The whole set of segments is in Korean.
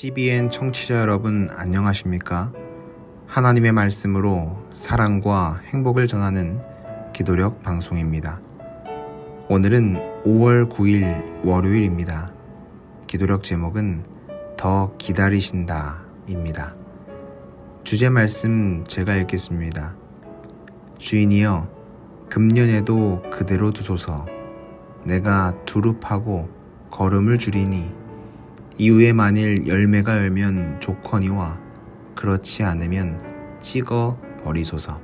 CBN 청취자 여러분 안녕하십니까? 하나님의 말씀으로 사랑과 행복을 전하는 기도력 방송입니다. 오늘은 5월 9일 월요일입니다. 기도력 제목은 더 기다리신다입니다. 주제 말씀 제가 읽겠습니다. 주인이여 금년에도 그대로 두소서 내가 두릅하고 걸음을 줄이니 이후에 만일 열매가 열면 좋거니와 그렇지 않으면 찍어 버리소서.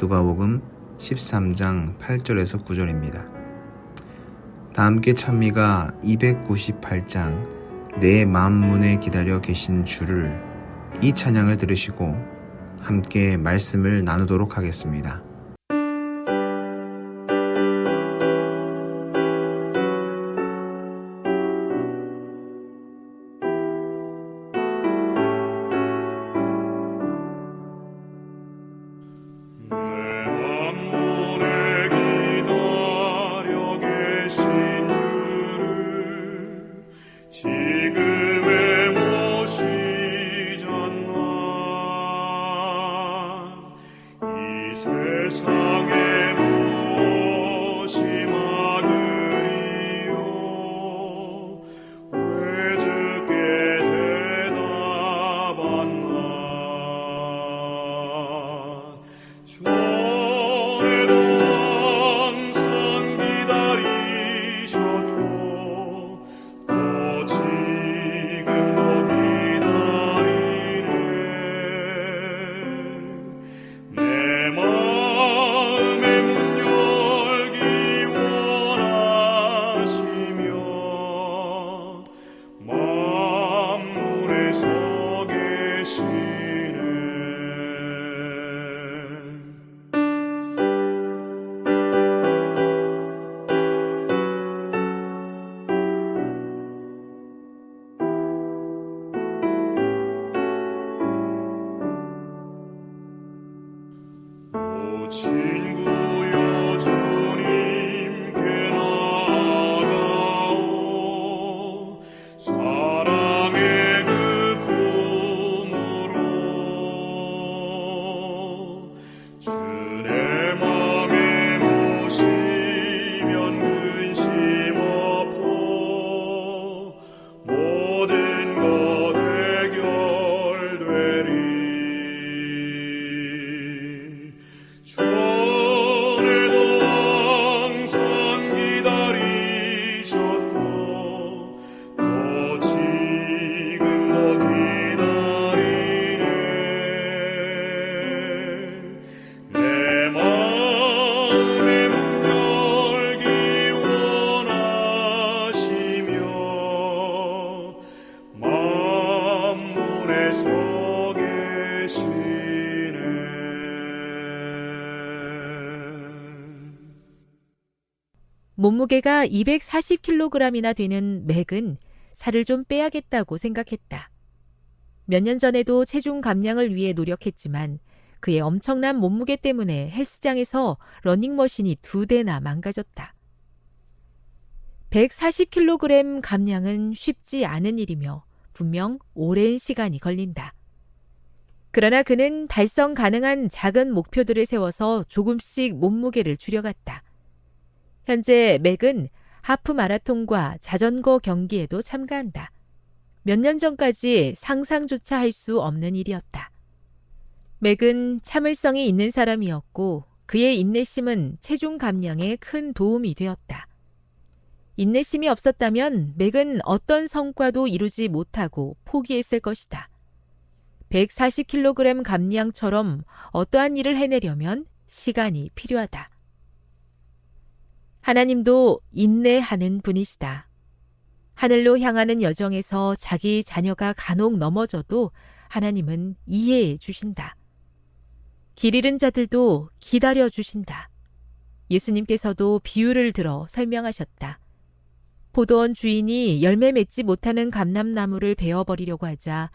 누가복음 13장 8절에서 9절입니다. 다 함께 찬미가 298장 내 만문에 기다려 계신 주를 이 찬양을 들으시고 함께 말씀을 나누도록 하겠습니다. 세상에 친구 몸무게가 240kg이나 되는 맥은 살을 좀 빼야겠다고 생각했다. 몇 년 전에도 체중 감량을 위해 노력했지만 그의 엄청난 몸무게 때문에 헬스장에서 러닝머신이 두 대나 망가졌다. 140kg 감량은 쉽지 않은 일이며 분명 오랜 시간이 걸린다. 그러나 그는 달성 가능한 작은 목표들을 세워서 조금씩 몸무게를 줄여갔다. 현재 맥은 하프 마라톤과 자전거 경기에도 참가한다. 몇 년 전까지 상상조차 할 수 없는 일이었다. 맥은 참을성이 있는 사람이었고 그의 인내심은 체중 감량에 큰 도움이 되었다. 인내심이 없었다면 맥은 어떤 성과도 이루지 못하고 포기했을 것이다. 140kg 감량처럼 어떠한 일을 해내려면 시간이 필요하다. 하나님도 인내하는 분이시다. 하늘로 향하는 여정에서 자기 자녀가 간혹 넘어져도 하나님은 이해해 주신다. 길 잃은 자들도 기다려 주신다. 예수님께서도 비유를 들어 설명하셨다. 포도원 주인이 열매 맺지 못하는 감람나무를 베어버리려고 하자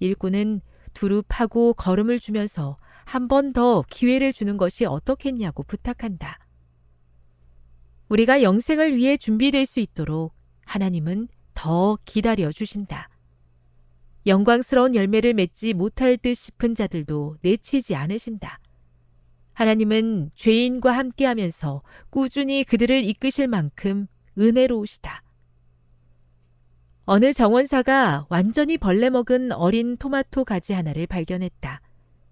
일꾼은 두릅하고 걸음을 주면서 한 번 더 기회를 주는 것이 어떻겠냐고 부탁한다. 우리가 영생을 위해 준비될 수 있도록 하나님은 더 기다려 주신다. 영광스러운 열매를 맺지 못할 듯 싶은 자들도 내치지 않으신다. 하나님은 죄인과 함께 하면서 꾸준히 그들을 이끄실 만큼 은혜로우시다. 어느 정원사가 완전히 벌레 먹은 어린 토마토 가지 하나를 발견했다.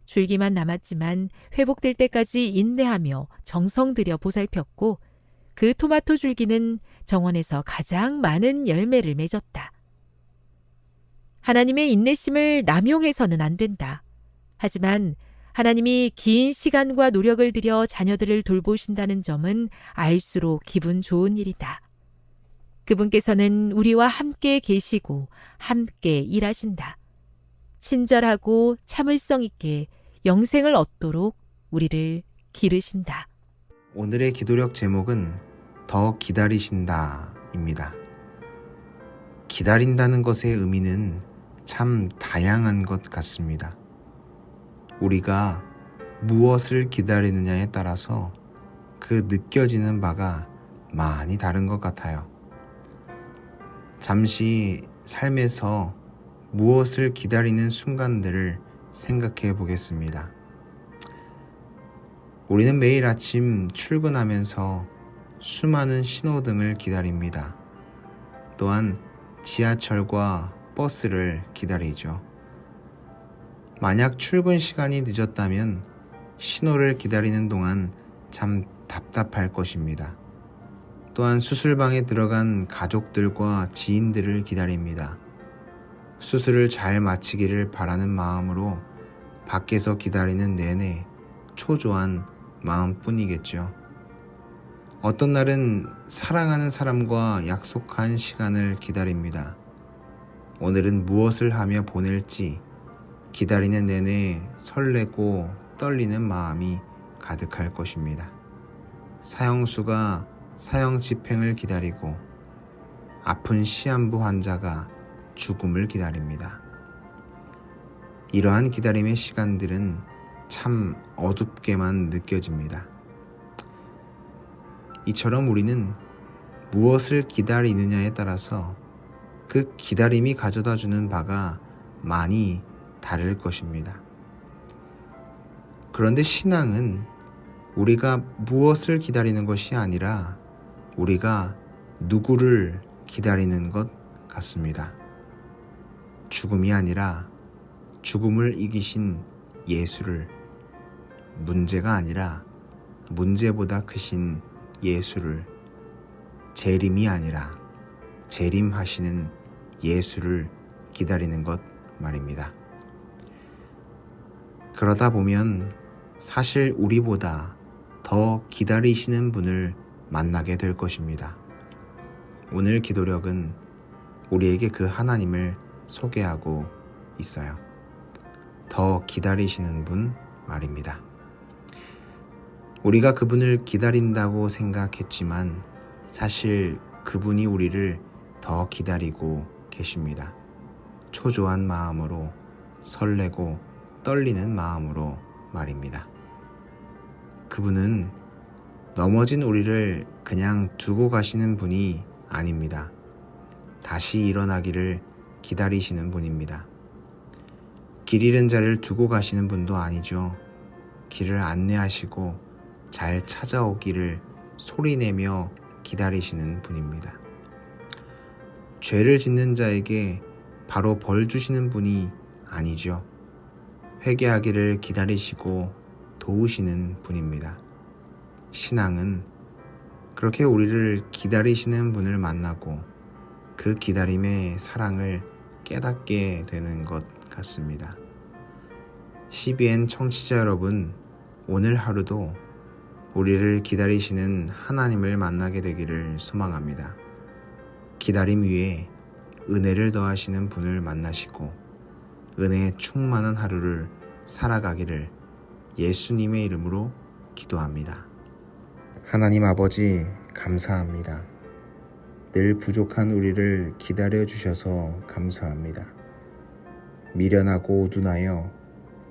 줄기만 남았지만 회복될 때까지 인내하며 정성 들여 보살폈고 그 토마토 줄기는 정원에서 가장 많은 열매를 맺었다. 하나님의 인내심을 남용해서는 안 된다. 하지만 하나님이 긴 시간과 노력을 들여 자녀들을 돌보신다는 점은 알수록 기분 좋은 일이다. 그분께서는 우리와 함께 계시고 함께 일하신다. 친절하고 참을성 있게 영생을 얻도록 우리를 기르신다. 오늘의 기도력 제목은 더 기다리신다 입니다. 기다린다는 것의 의미는 참 다양한 것 같습니다. 우리가 무엇을 기다리느냐에 따라서 그 느껴지는 바가 많이 다른 것 같아요. 잠시 삶에서 무엇을 기다리는 순간들을 생각해 보겠습니다. 우리는 매일 아침 출근하면서 수많은 신호등을 기다립니다. 또한 지하철과 버스를 기다리죠. 만약 출근 시간이 늦었다면 신호를 기다리는 동안 참 답답할 것입니다. 또한 수술방에 들어간 가족들과 지인들을 기다립니다. 수술을 잘 마치기를 바라는 마음으로 밖에서 기다리는 내내 초조한 마음뿐이겠죠. 어떤 날은 사랑하는 사람과 약속한 시간을 기다립니다. 오늘은 무엇을 하며 보낼지 기다리는 내내 설레고 떨리는 마음이 가득할 것입니다. 사형수가 사형 집행을 기다리고 아픈 시한부 환자가 죽음을 기다립니다. 이러한 기다림의 시간들은 참 어둡게만 느껴집니다. 이처럼 우리는 무엇을 기다리느냐에 따라서 그 기다림이 가져다 주는 바가 많이 다를 것입니다. 그런데 신앙은 우리가 무엇을 기다리는 것이 아니라 우리가 누구를 기다리는 것 같습니다. 죽음이 아니라 죽음을 이기신 예수를 문제가 아니라 문제보다 크신 예수를 재림이 아니라 재림하시는 예수를 기다리는 것 말입니다. 그러다 보면 사실 우리보다 더 기다리시는 분을 만나게 될 것입니다. 오늘 기도력은 우리에게 그 하나님을 소개하고 있어요. 더 기다리시는 분 말입니다. 우리가 그분을 기다린다고 생각했지만 사실 그분이 우리를 더 기다리고 계십니다. 초조한 마음으로 설레고 떨리는 마음으로 말입니다. 그분은 넘어진 우리를 그냥 두고 가시는 분이 아닙니다. 다시 일어나기를 기다리시는 분입니다. 길 잃은 자를 두고 가시는 분도 아니죠. 길을 안내하시고 잘 찾아오기를 소리내며 기다리시는 분입니다. 죄를 짓는 자에게 바로 벌 주시는 분이 아니죠. 회개하기를 기다리시고 도우시는 분입니다. 신앙은 그렇게 우리를 기다리시는 분을 만나고 그 기다림의 사랑을 깨닫게 되는 것 같습니다. CBN 청취자 여러분, 오늘 하루도 우리를 기다리시는 하나님을 만나게 되기를 소망합니다. 기다림 위에 은혜를 더하시는 분을 만나시고 은혜에 충만한 하루를 살아가기를 예수님의 이름으로 기도합니다. 하나님 아버지, 감사합니다. 늘 부족한 우리를 기다려 주셔서 감사합니다. 미련하고 우둔하여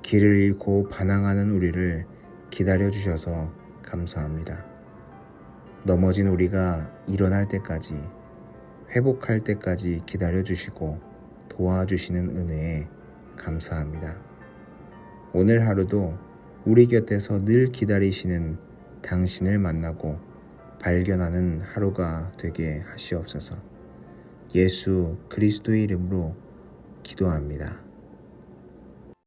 길을 잃고 반항하는 우리를 기다려 주셔서 감사합니다. 넘어진 우리가 일어날 때까지 회복할 때까지 기다려 주시고 도와주시는 은혜에 감사합니다. 오늘 하루도 우리 곁에서 늘 기다리시는 당신을 만나고 발견하는 하루가 되게 하시옵소서. 예수 그리스도의 이름으로 기도합니다.